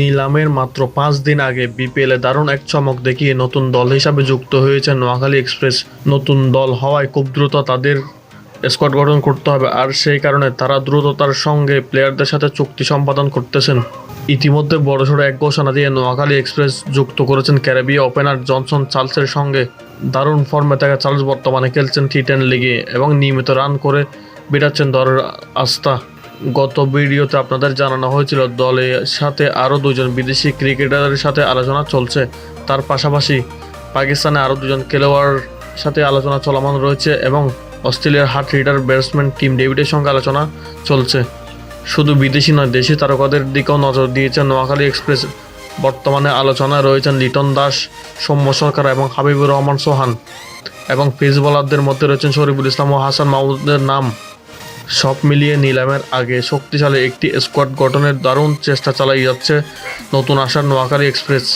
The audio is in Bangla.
নিলামের মাত্র পাঁচ দিন আগে বিপিএলে দারুণ এক চমক দেখিয়ে নতুন দল হিসাবে যুক্ত হয়েছে নোয়াখালী এক্সপ্রেস। নতুন দল হওয়ায় খুব দ্রুত তাদের স্কোয়াড গঠন করতে হবে, আর সেই কারণে তারা দ্রুততার সঙ্গে প্লেয়ারদের সাথে চুক্তি সম্পাদন করতেছেন। ইতিমধ্যে বড়সড় এক ঘোষণা দিয়ে নোয়াখালী এক্সপ্রেস যুক্ত করেছেন ক্যারিবীয় ওপেনার জনসন চার্লসের সঙ্গে। দারুণ ফর্মে থাকা চার্লস বর্তমানে খেলছেন টি টেন লিগে এবং নিয়মিত রান করে বেড়াচ্ছেন দলের আস্থা। গত ভিডিওতে আপনাদের জানানো হয়েছিল দলের সাথে আরও দুজন বিদেশি ক্রিকেটারের সাথে আলোচনা চলছে। তার পাশাপাশি পাকিস্তানে আরও দুজন খেলোয়াড় সাথে আলোচনা চলমান রয়েছে এবং অস্ট্রেলিয়ার হার্ট রিডার ব্যাটসম্যান টিম ডেভিডের সঙ্গে আলোচনা চলছে। শুধু বিদেশি নয়, দেশি তারকাদের দিকেও নজর দিয়েছে নোয়াখালী এক্সপ্রেস। বর্তমানে আলোচনায় রয়েছেন লিটন দাস, সৌম্য সরকার এবং হাবিবুর রহমান সোহান। এবং পেস বোলারদের মধ্যে রয়েছেন শরীফুল ইসলাম ও হাসান মাহমুদের নাম। সব মিলিয়ে নিলামের আগে শক্তিশালী একটি স্কোয়াড গঠনের দারুণ চেষ্টা চালিয়ে যাচ্ছে নতুন আসার নোয়াখালী এক্সপ্রেস।